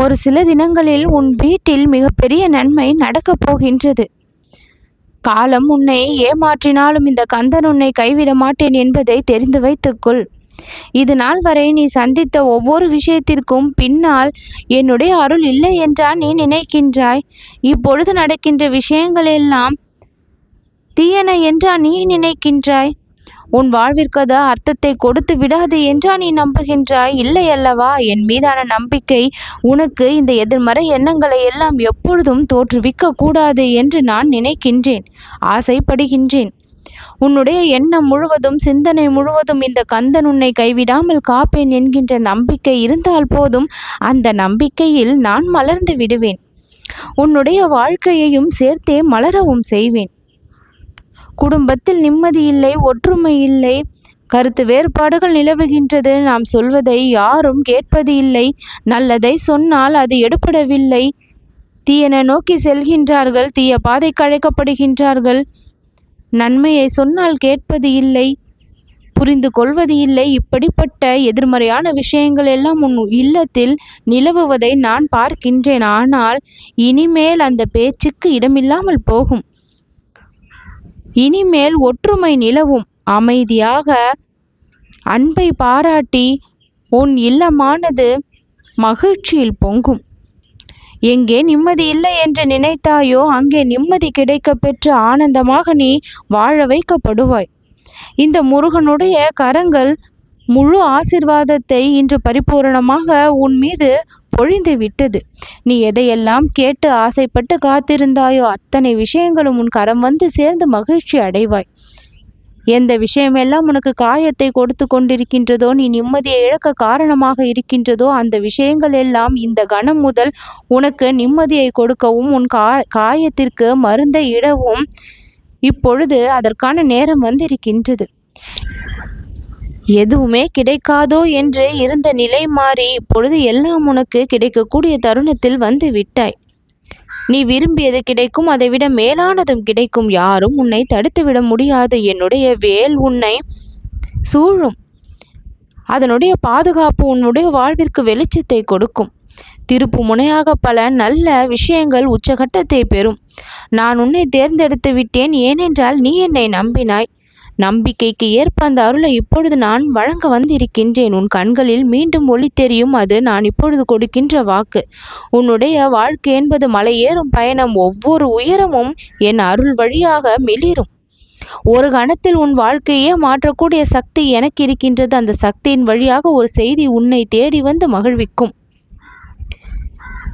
ஒரு சில தினங்களில் உன் வீட்டில் மிகப்பெரிய நன்மை நடக்கப் போகின்றது. காலம் உன்னை ஏமாற்றினாலும் இந்த கந்தன் உன்னை கைவிட மாட்டேன் என்பதை தெரிந்து வைத்துக்கொள். இது நாள் வரை நீ சந்தித்த ஒவ்வொரு விஷயத்திற்கும் பின்னால் என்னுடைய அருள் இல்லை என்றா நீ நினைக்கின்றாய். இப்பொழுது நடக்கின்ற விஷயங்களெல்லாம் தீயன என்றா நீ நினைக்கின்றாய். உன் வாழ்விற்கு அது அர்த்தத்தை கொடுத்து விடாது என்றா நீ நம்புகின்றாய்? இல்லை அல்லவா? என் மீதான நம்பிக்கை உனக்கு இந்த எதிர்மறை எண்ணங்களை எல்லாம் எப்பொழுதும் தோற்றுவிக்க கூடாது என்று நான் நினைக்கின்றேன். ஆசைப்படுகின்றேன். உன்னுடைய எண்ணம் முழுவதும் சிந்தனை முழுவதும் இந்த கந்தன் உன்னை கைவிடாமல் காப்பேன் என்கின்ற நம்பிக்கை இருந்தால் போதும் அந்த நம்பிக்கையில் நான் மலர்ந்து விடுவேன். உன்னுடைய வாழ்க்கையையும் சேர்த்தே மலரவும் செய்வேன். குடும்பத்தில் நிம்மதி இல்லை ஒற்றுமை இல்லை. கருத்து வேறுபாடுகள் நிலவுகின்றது. நாம் சொல்வதை யாரும் கேட்பது இல்லை. நல்லதை சொன்னால் அது எடுப்படவில்லை தீயன நோக்கி செல்கின்றார்கள். தீய பாதை கழைக்கப்படுகின்றார்கள் நன்மையை சொன்னால் கேட்பது இல்லை. புரிந்து கொள்வது இல்லை. இப்படிப்பட்ட எதிர்மறையான விஷயங்கள் எல்லாம் உன் இல்லத்தில் நிலவுவதை நான் பார்க்கின்றேன். ஆனால் இனிமேல் அந்த பேச்சுக்கு இடமில்லாமல் போகும். இனிமேல் ஒற்றுமை நிலவும். அமைதியாக அன்பை பாராட்டி உன் இல்லமானது மகிழ்ச்சியில் பொங்கும். எங்கே நிம்மதி இல்லை என்று நினைத்தாயோ அங்கே நிம்மதி கிடைக்க பெற்று ஆனந்தமாக நீ வாழ வைக்கப்படுவாய். இந்த முருகனுடைய கரங்கள் முழு ஆசிர்வாதத்தை இன்று பரிபூரணமாக உன் மீது பொழிந்து விட்டது. நீ எதையெல்லாம் கேட்டு ஆசைப்பட்டு காத்திருந்தாயோ அத்தனை விஷயங்களும் உன் கரம் வந்து சேர்ந்து மகிழ்ச்சி அடைவாய். எந்த விஷயமெல்லாம் உனக்கு காயத்தை கொடுத்து கொண்டிருக்கின்றதோ நீ நிம்மதியை இழக்க காரணமாக இருக்கின்றதோ அந்த விஷயங்கள் எல்லாம் இந்த கணம் முதல் உனக்கு நிம்மதியை கொடுக்கவும் உன் கா காயத்திற்கு மருந்தை இடவும் இப்பொழுது அதற்கான நேரம் வந்திருக்கின்றது. எதுவுமே கிடைக்காதோ என்று இருந்த நிலை மாறி இப்பொழுது எல்லாம் உனக்கு கிடைக்கக்கூடிய தருணத்தில் வந்து விட்டாய். நீ விரும்பியது கிடைக்கும் அதைவிட மேலானதும் கிடைக்கும். யாரும் உன்னை தடுத்துவிட முடியாது. என்னுடைய வேல் உன்னை சூழும். அதனுடைய பாதுகாப்பு உன்னுடைய வாழ்விற்கு வெளிச்சத்தை கொடுக்கும். திருப்பு முனையாக பல நல்ல விஷயங்கள் உச்சகட்டத்தை பெறும். நான் உன்னை தேர்ந்தெடுத்து விட்டேன். ஏனென்றால் நீ என்னை நம்பினாய். நம்பிக்கைக்கு ஏற்ப அந்த அருளை இப்பொழுது நான் வழங்க வந்திருக்கின்றேன். உன் கண்களில் மீண்டும் ஒளி தெரியும். அது நான் இப்பொழுது கொடுக்கின்ற வாக்கு. உன்னுடைய வாழ்க்கை என்பது மலை ஏறும் பயணம். ஒவ்வொரு உயரமும் என் அருள் வழியாக மிளிரும். ஒரு கணத்தில் உன் வாழ்க்கையே மாற்றக்கூடிய சக்தி எனக்கு இருக்கின்றது. அந்த சக்தியின் வழியாக ஒரு செய்தி உன்னை தேடி வந்து மகிழ்விக்கும்.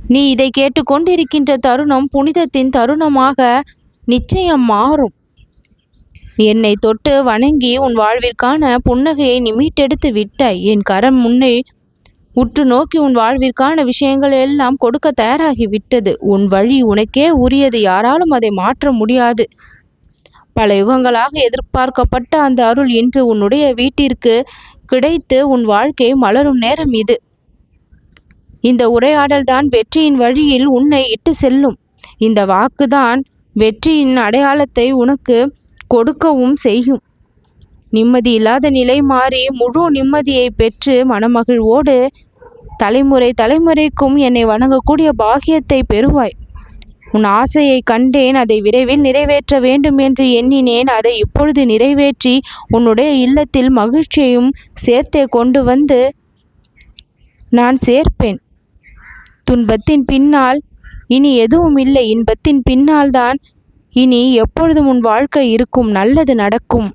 நீ இதை கேட்டுக்கொண்டிருக்கின்ற தருணம் புனிதத்தின் தருணமாக நிச்சயம் மாறும். என்னை தொட்டு வணங்கி உன் வாழ்விற்கான புன்னகையை நீ மீட்டெடுத்து விட்டாய். என் கரம் முன்னே உற்று நோக்கி உன் வாழ்விற்கான விஷயங்கள் எல்லாம் கொடுக்க தயாராகி விட்டது. உன் வழி உனக்கே உரியது. யாராலும் அதை மாற்ற முடியாது. பல யுகங்களாக எதிர்பார்க்கப்பட்ட அந்த அருள் இன்று உன்னுடைய வீட்டிற்கு கிடைத்து உன் வாழ்க்கை மலரும் நேரம் இது. இந்த உரையாடல் தான் வெற்றியின் வழியில் உன்னை இட்டு செல்லும். இந்த வாக்குதான் வெற்றியின் அடையாளத்தை உனக்கு கொடுக்கவும் செய்யும். நிம்மதி இல்லாத நிலை மாறி முழு நிம்மதியை பெற்று மனமகிழ்வோடு தலைமுறை தலைமுறைக்கும் என்னை வணங்கக்கூடிய பாகியத்தை பெறுவாய். உன் ஆசையை கண்டேன் அதை விரைவில் நிறைவேற்ற வேண்டும் என்று எண்ணினேன் அதை இப்பொழுது நிறைவேற்றி உன்னுடைய இல்லத்தில் மகிழ்ச்சியையும் சேர்த்தே கொண்டு வந்து நான் சேர்ப்பேன். துன்பத்தின் பின்னால் இனி எதுவும் இல்லை. இன்பத்தின் பின்னால் தான் இனி எப்பொழுதும் உன் வாழ்க்கை இருக்கும் நல்லது நடக்கும்.